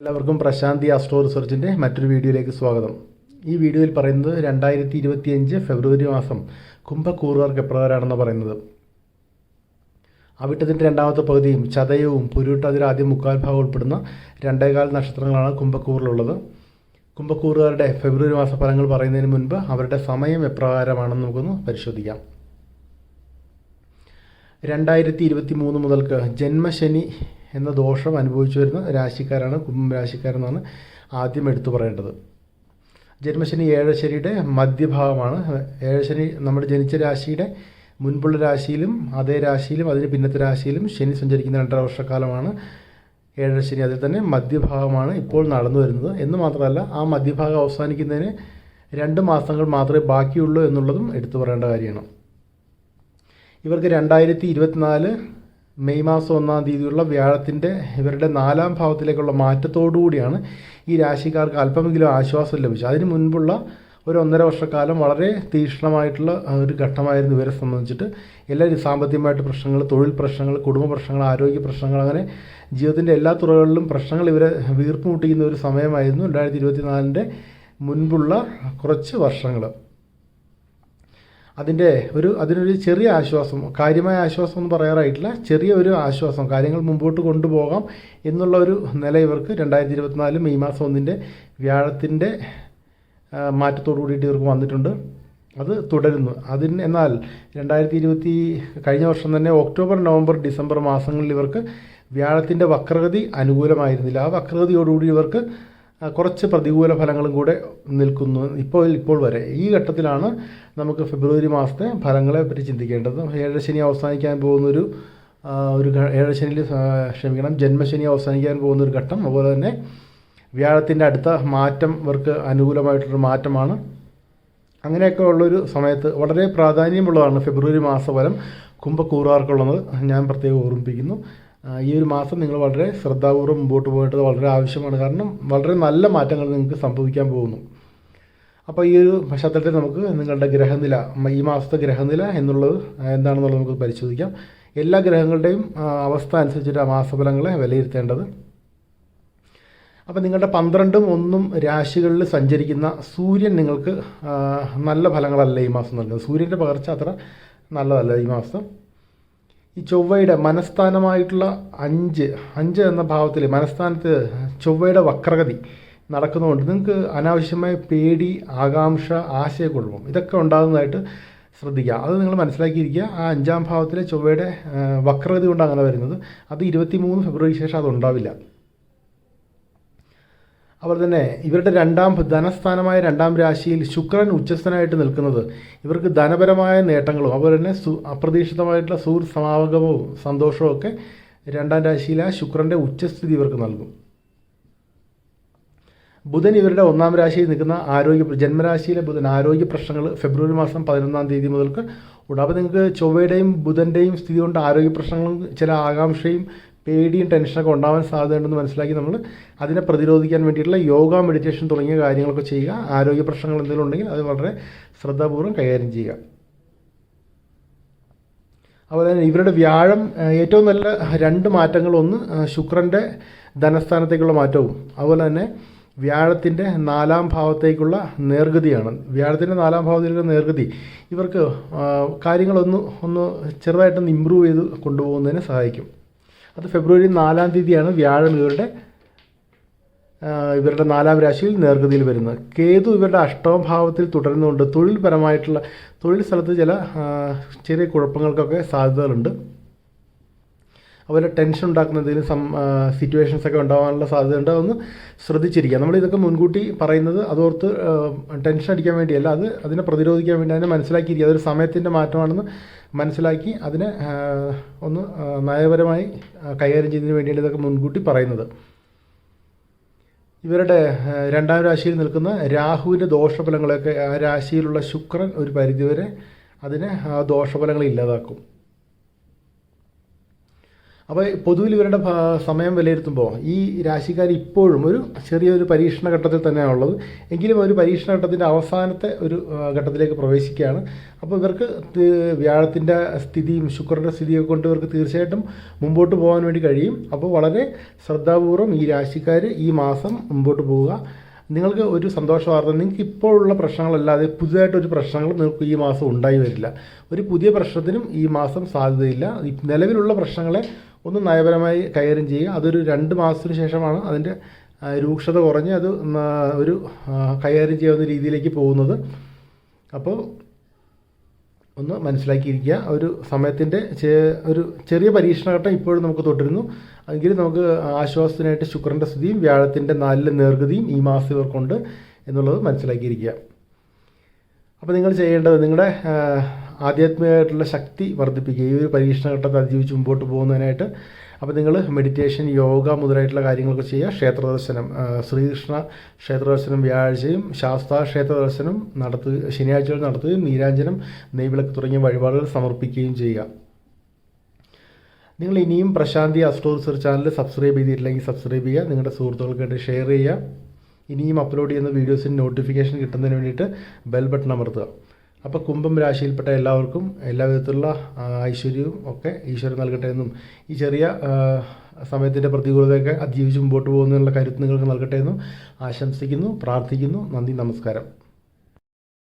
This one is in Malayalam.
എല്ലാവർക്കും പ്രശാന്തി ആസ്ട്രോ റിസർച്ചിന്റെ മറ്റൊരു വീഡിയോയിലേക്ക് സ്വാഗതം. ഈ വീഡിയോയിൽ പറയുന്നത് രണ്ടായിരത്തി ഇരുപത്തി അഞ്ച് ഫെബ്രുവരി മാസം കുംഭക്കൂറുകാർക്ക് എപ്രകാരമാണെന്ന് പറയുന്നത്. അവിട്ടത്തിന്റെ രണ്ടാമത്തെ പകുതിയും ചതയവും പുരുട്ടതിൽ ആദ്യം മുക്കാൽ ഭാഗം ഉൾപ്പെടുന്ന രണ്ടേകാൽ നക്ഷത്രങ്ങളാണ് കുംഭക്കൂറിലുള്ളത്. കുംഭക്കൂറുകാരുടെ ഫെബ്രുവരി മാസ ഫലങ്ങൾ പറയുന്നതിന് മുൻപ് അവരുടെ സമയം എപ്രകാരമാണെന്ന് നമുക്കൊന്ന് പരിശോധിക്കാം. രണ്ടായിരത്തി ഇരുപത്തി മൂന്ന് മുതൽക്ക് ജന്മശനി എന്ന ദോഷം അനുഭവിച്ചു വരുന്ന രാശിക്കാരാണ് കുംഭം രാശിക്കാരെന്നാണ് ആദ്യം എടുത്തു പറയേണ്ടത്. ജന്മശനി ഏഴശനിയുടെ മധ്യഭാഗമാണ്. ഏഴശനി നമ്മുടെ ജനിച്ച രാശിയുടെ മുൻപുള്ള രാശിയിലും അതേ രാശിയിലും അതിന് പിന്നത്തെ രാശിയിലും ശനി സഞ്ചരിക്കുന്ന രണ്ടര വർഷക്കാലമാണ് ഏഴരശനി അതിൽ തന്നെ മധ്യഭാഗമാണ് ഇപ്പോൾ നടന്നു വരുന്നത്. എന്ന് മാത്രമല്ല ആ മധ്യഭാഗം അവസാനിക്കുന്നതിന് രണ്ട് മാസങ്ങൾ മാത്രമേ ബാക്കിയുള്ളൂ എന്നുള്ളതും എടുത്തു പറയേണ്ട കാര്യമാണ്. ഇവർക്ക് രണ്ടായിരത്തി ഇരുപത്തിനാല് മെയ് മാസം ഒന്നാം തീയതിയുള്ള വ്യാഴത്തിന്റെ ഇവരുടെ നാലാം ഭാവത്തിലേക്കുള്ള മാറ്റത്തോടുകൂടിയാണ് ഈ രാശിക്കാർക്ക് അല്പമെങ്കിലും ആശ്വാസം ലഭിച്ചത്. അതിന് മുൻപുള്ള ഒരു ഒന്നര വർഷക്കാലം വളരെ തീക്ഷ്ണമായിട്ടുള്ള ഒരു ഘട്ടമായിരുന്നു ഇവരെ സംബന്ധിച്ചിട്ട്. എല്ലാ സാമ്പത്തികമായിട്ട് പ്രശ്നങ്ങൾ തൊഴിൽ പ്രശ്നങ്ങൾ കുടുംബ പ്രശ്നങ്ങൾ ആരോഗ്യ പ്രശ്നങ്ങൾ അങ്ങനെ ജീവിതത്തിന്റെ എല്ലാ തുറകളിലും പ്രശ്നങ്ങൾ ഇവരെ വീർപ്പ് മുട്ടിക്കുന്ന ഒരു സമയമായിരുന്നു രണ്ടായിരത്തി ഇരുപത്തിനാലിന്റെ മുൻപുള്ള കുറച്ച് വർഷങ്ങൾ അതിന്റെ ഒരു അതിനൊരു ചെറിയ ആശ്വാസം കാര്യമായ ആശ്വാസം എന്ന് പറയാറായിട്ടില്ല ചെറിയ ഒരു ആശ്വാസം കാര്യങ്ങൾ മുമ്പോട്ട് കൊണ്ടുപോകാം എന്നുള്ള ഒരു നില ഇവർക്ക് രണ്ടായിരത്തി ഇരുപത്തിനാല് മെയ് മാസം ഒന്നിന്റെ വ്യാഴത്തിന്റെ മാറ്റത്തോടു കൂടിയിട്ട് ഇവർക്ക് വന്നിട്ടുണ്ട്. അത് തുടരുന്നു. അതിന് എന്നാൽ രണ്ടായിരത്തി ഇരുപത്തി കഴിഞ്ഞ വർഷം തന്നെ ഒക്ടോബർ നവംബർ ഡിസംബർ മാസങ്ങളിൽ ഇവർക്ക് വ്യാഴത്തിന്റെ വക്രഗതി അനുകൂലമായിരുന്നില്ല. ആ വക്രഗതിയോടുകൂടി ഇവർക്ക് കുറച്ച് പ്രതികൂല ഫലങ്ങളും കൂടെ നിൽക്കുന്നു. ഇപ്പോൾ ഇപ്പോൾ വരെ. ഈ ഘട്ടത്തിലാണ് നമുക്ക് ഫെബ്രുവരി മാസത്തെ ഫലങ്ങളെ പറ്റി ചിന്തിക്കേണ്ടത്. ഏഴശനി അവസാനിക്കാൻ പോകുന്നൊരു ഒരു ഏഴശനിയിൽ ക്ഷമിക്കണം ജന്മശനി അവസാനിക്കാൻ പോകുന്ന ഒരു ഘട്ടം. അതുപോലെ തന്നെ വ്യാഴത്തിന്റെ അടുത്ത മാറ്റം ഇവർക്ക് അനുകൂലമായിട്ടുള്ളൊരു മാറ്റമാണ്. അങ്ങനെയൊക്കെ ഉള്ളൊരു സമയത്ത് വളരെ പ്രാധാന്യമുള്ളതാണ് ഫെബ്രുവരി മാസഫലം കുംഭക്കൂറുകാർക്കുള്ളത് ഞാൻ പ്രത്യേകം ഓർമ്മിപ്പിക്കുന്നു. ഈ ഒരു മാസം നിങ്ങൾ വളരെ ശ്രദ്ധാപൂർവം മുമ്പോട്ട് പോകേണ്ടത് വളരെ ആവശ്യമാണ്. കാരണം വളരെ നല്ല മാറ്റങ്ങൾ നിങ്ങൾക്ക് സംഭവിക്കാൻ പോകുന്നു. അപ്പോൾ ഈ ഒരു പശ്ചാത്തലത്തിൽ നമുക്ക് നിങ്ങളുടെ ഗ്രഹനില ഈ മാസത്തെ ഗ്രഹനില എന്നുള്ളത് എന്താണെന്നുള്ളത് നമുക്ക് പരിശോധിക്കാം. എല്ലാ ഗ്രഹങ്ങളുടെയും അവസ്ഥ അനുസരിച്ചിട്ട് മാസഫലങ്ങളെ വിലയിരുത്തേണ്ടത്. അപ്പോൾ നിങ്ങളുടെ പന്ത്രണ്ടും ഒന്നും രാശികളിൽ സഞ്ചരിക്കുന്ന സൂര്യൻ നിങ്ങൾക്ക് നല്ല ഫലങ്ങളല്ല ഈ മാസം നൽകുന്നത്. സൂര്യന്റെ പകർച്ച അത്ര നല്ലതല്ല ഈ മാസം. ഈ ചൊവ്വയുടെ മനസ്ഥാനമായിട്ടുള്ള അഞ്ച് അഞ്ച് എന്ന ഭാവത്തിൽ മനസ്ഥാനത്ത് ചൊവ്വയുടെ വക്രഗതി നടക്കുന്നതുകൊണ്ട് നിങ്ങൾക്ക് അനാവശ്യമായ പേടി ആകാംക്ഷ ആശയക്കുഴപ്പം ഇതൊക്കെ ഉണ്ടാകുന്നതായിട്ട് ശ്രദ്ധിക്കുക. അത് നിങ്ങൾ മനസ്സിലാക്കിയിരിക്കുക. ആ അഞ്ചാം ഭാവത്തിലെ ചൊവ്വയുടെ വക്രഗതി കൊണ്ടാണ് അങ്ങനെ വരുന്നത്. അത് ഇരുപത്തി മൂന്ന് ഫെബ്രുവരിക്ക് ശേഷം അത് ഉണ്ടാവില്ല. അതുപോലെ തന്നെ ഇവരുടെ രണ്ടാം ധനസ്ഥാനമായ രണ്ടാം രാശിയിൽ ശുക്രൻ ഉച്ചസ്ഥനായിട്ട് നിൽക്കുന്നത്. ഇവർക്ക് ധനപരമായ നേട്ടങ്ങളും അതുപോലെ തന്നെ സു അപ്രതീക്ഷിതമായിട്ടുള്ള സൂർ സമാഗമവും സന്തോഷവും ഒക്കെ രണ്ടാം രാശിയിലെ ശുക്രന്റെ ഉച്ചസ്ഥിതി ഇവർക്ക് നൽകും. ബുധൻ ഇവരുടെ ഒന്നാം രാശിയിൽ നിൽക്കുന്ന ആരോഗ്യ ജന്മരാശിയിലെ ബുധൻ ആരോഗ്യ പ്രശ്നങ്ങൾ ഫെബ്രുവരി മാസം പതിനൊന്നാം തീയതി മുതൽക്ക് ഉണ്ട് അപ്പോൾ നിങ്ങൾക്ക് ചൊവ്വയുടെയും ബുധന്റെയും സ്ഥിതി കൊണ്ട് ആരോഗ്യ പ്രശ്നങ്ങളും ചില ആകാംക്ഷയും പേടിയും ടെൻഷനൊക്കെ ഉണ്ടാവാൻ സാധ്യതയുണ്ടെന്ന് മനസ്സിലാക്കി നമ്മൾ അതിനെ പ്രതിരോധിക്കാൻ വേണ്ടിയിട്ടുള്ള യോഗ മെഡിറ്റേഷൻ തുടങ്ങിയ കാര്യങ്ങളൊക്കെ ചെയ്യുക. ആരോഗ്യ പ്രശ്നങ്ങൾ എന്തെങ്കിലും ഉണ്ടെങ്കിൽ അത് വളരെ ശ്രദ്ധാപൂർവം കൈകാര്യം ചെയ്യുക. അതുപോലെ തന്നെ ഇവരുടെ വ്യാഴം ഏറ്റവും നല്ല രണ്ട് മാറ്റങ്ങൾ ഒന്ന് ശുക്രന്റെ ധനസ്ഥാനത്തേക്കുള്ള മാറ്റവും. അതുപോലെ തന്നെ വ്യാഴത്തിന്റെ നാലാം ഭാവത്തേക്കുള്ള നേർഗതിയാണ്. വ്യാഴത്തിന്റെ നാലാം ഭാവത്തേക്കുള്ള നേർഗതി ഇവർക്ക് കാര്യങ്ങളൊന്ന് ഒന്ന് ചെറുതായിട്ടൊന്ന് ഇമ്പ്രൂവ് ചെയ്ത് കൊണ്ടുപോകുന്നതിന് സഹായിക്കും. അത് ഫെബ്രുവരി നാലാം തീയതിയാണ് വ്യാഴം ഇവരുടെ ഇവരുടെ നാലാം രാശിയിൽ നേർഗതിയിൽ വരുന്നത്. കേതു ഇവരുടെ അഷ്ടമ ഭാവത്തിൽ തുടരുന്നുണ്ട്. തൊഴിൽപരമായിട്ടുള്ള തൊഴിൽ സ്ഥലത്ത് ചില ചെറിയ കുഴപ്പങ്ങൾക്കൊക്കെ സാധ്യതകളുണ്ട്. അതുപോലെ ടെൻഷൻ ഉണ്ടാക്കുന്ന എന്തെങ്കിലും സം സിറ്റുവേഷൻസ് ഒക്കെ ഉണ്ടാകാനുള്ള സാധ്യതയുണ്ട്. അതൊന്ന് ശ്രദ്ധിച്ചിരിക്കുക. നമ്മൾ ഇതൊക്കെ മുൻകൂട്ടി പറയുന്നത് അതോർത്ത് ടെൻഷൻ അടിക്കാൻ വേണ്ടിയല്ല. അത് അതിനെ പ്രതിരോധിക്കാൻ വേണ്ടി അതിനെ മനസ്സിലാക്കിയിരിക്കുക. അതൊരു സമയത്തിന്റെ മാറ്റമാണെന്ന് മനസ്സിലാക്കി അതിനെ ഒന്ന് നയപരമായി കൈകാര്യം ചെയ്യുന്നതിന് വേണ്ടിയാണ് ഇതൊക്കെ മുൻകൂട്ടി പറയുന്നത്. ഇവരുടെ രണ്ടാം രാശിയിൽ നിൽക്കുന്ന രാഹുവിന്റെ ദോഷഫലങ്ങളൊക്കെ ആ രാശിയിലുള്ള ശുക്രൻ ഒരു പരിധിവരെ അതിനെ ദോഷഫലങ്ങൾ ഇല്ലാതാക്കും. അപ്പോൾ പൊതുവിൽ ഇവരുടെ സമയം വിലയിരുത്തുമ്പോൾ ഈ രാശിക്കാർ ഇപ്പോഴും ഒരു ചെറിയൊരു പരീക്ഷണ ഘട്ടത്തിൽ തന്നെയാണ് ഉള്ളത്. എങ്കിലും ഒരു പരീക്ഷണ ഘട്ടത്തിന്റെ അവസാനത്തെ ഒരു ഘട്ടത്തിലേക്ക് പ്രവേശിക്കുകയാണ്. അപ്പോൾ ഇവർക്ക് വ്യാഴത്തിന്റെ സ്ഥിതിയും ശുക്രന്റെ സ്ഥിതിയൊക്കെ കൊണ്ട് ഇവർക്ക് തീർച്ചയായിട്ടും മുമ്പോട്ട് പോകാൻ വേണ്ടി കഴിയും. അപ്പോൾ വളരെ ശ്രദ്ധാപൂർവം ഈ രാശിക്കാർ ഈ മാസം മുമ്പോട്ട് പോവുക. നിങ്ങൾക്ക് ഒരു സന്തോഷവാർത്ത നിങ്ങൾക്ക് ഇപ്പോഴുള്ള പ്രശ്നങ്ങളല്ലാതെ പുതുതായിട്ടൊരു പ്രശ്നങ്ങൾ നിങ്ങൾക്ക് ഈ മാസം ഉണ്ടായി വരില്ല. ഒരു പുതിയ പ്രശ്നത്തിനും ഈ മാസം സാധ്യതയില്ല. നിലവിലുള്ള പ്രശ്നങ്ങളെ ഒന്ന് നയപരമായി കൈകാര്യം ചെയ്യുക. അതൊരു രണ്ട് മാസത്തിന് ശേഷമാണ് അതിന്റെ രൂക്ഷത കുറഞ്ഞ് അത് ഒരു കൈകാര്യം ചെയ്യാവുന്ന രീതിയിലേക്ക് പോകുന്നത്. അപ്പോൾ ഒന്ന് മനസ്സിലാക്കിയിരിക്കുക. ഒരു സമയത്തിന്റെ ഒരു ചെറിയ പരീക്ഷണഘട്ടം ഇപ്പോഴും നമുക്ക് തുടരുന്നു എങ്കിലും നമുക്ക് ആശ്വാസത്തിനായിട്ട് ശുക്രന്റെ സ്ഥിതിയും വ്യാഴത്തിന്റെ നാലിലെ നേർഗതിയും ഈ മാസം ഇവർക്കുണ്ട് എന്നുള്ളത് മനസ്സിലാക്കിയിരിക്കുക. അപ്പോൾ നിങ്ങൾ ചെയ്യേണ്ടത് നിങ്ങളുടെ ആധ്യാത്മികമായിട്ടുള്ള ശക്തി വർദ്ധിപ്പിക്കുക. ഈ ഒരു പരീക്ഷണഘട്ടത്തെ അതിജീവിച്ച് മുമ്പോട്ട് പോകുന്നതിനായിട്ട് അപ്പോൾ നിങ്ങൾ മെഡിറ്റേഷൻ യോഗ മുതലായിട്ടുള്ള കാര്യങ്ങളൊക്കെ ചെയ്യുക. ക്ഷേത്ര ദർശനം ശ്രീകൃഷ്ണ ക്ഷേത്ര ദർശനം വ്യാഴാഴ്ചയും ശാസ്ത്ര ക്ഷേത്ര ദർശനം നടത്തുക ശനിയാഴ്ചകൾ നടത്തുകയും നീരാഞ്ജനം നെയ്വിളക്ക് തുടങ്ങിയ വഴിപാടുകൾ സമർപ്പിക്കുകയും ചെയ്യുക. നിങ്ങൾ ഇനിയും Prasanthi astro research channel subscribe ചെയ്തിട്ടില്ലെങ്കിൽ സബ്സ്ക്രൈബ് ചെയ്യുക. നിങ്ങളുടെ സുഹൃത്തുക്കൾക്കായിട്ട് ഷെയർ ചെയ്യുക. ഇനിയും അപ്ലോഡ് ചെയ്യുന്ന വീഡിയോസിന് നോട്ടിഫിക്കേഷൻ കിട്ടുന്നതിന് വേണ്ടിയിട്ട് ബെൽ ബട്ടൺ അമർത്തുക. അപ്പോൾ കുംഭം രാശിയിൽപ്പെട്ട എല്ലാവർക്കും എല്ലാ വിധത്തിലുള്ള ഐശ്വര്യവും ഒക്കെ ഈശ്വരൻ നൽകട്ടെ എന്നും ഈ ചെറിയ സമയത്തിന്റെ പ്രതികൂലതയൊക്കെ അതിജീവിച്ച് മുമ്പോട്ട് പോകുന്നതിനുള്ള കരുത്ത് നിങ്ങൾക്ക് നൽകട്ടെ എന്നും ആശംസിക്കുന്നു പ്രാർത്ഥിക്കുന്നു നന്ദി നമസ്കാരം.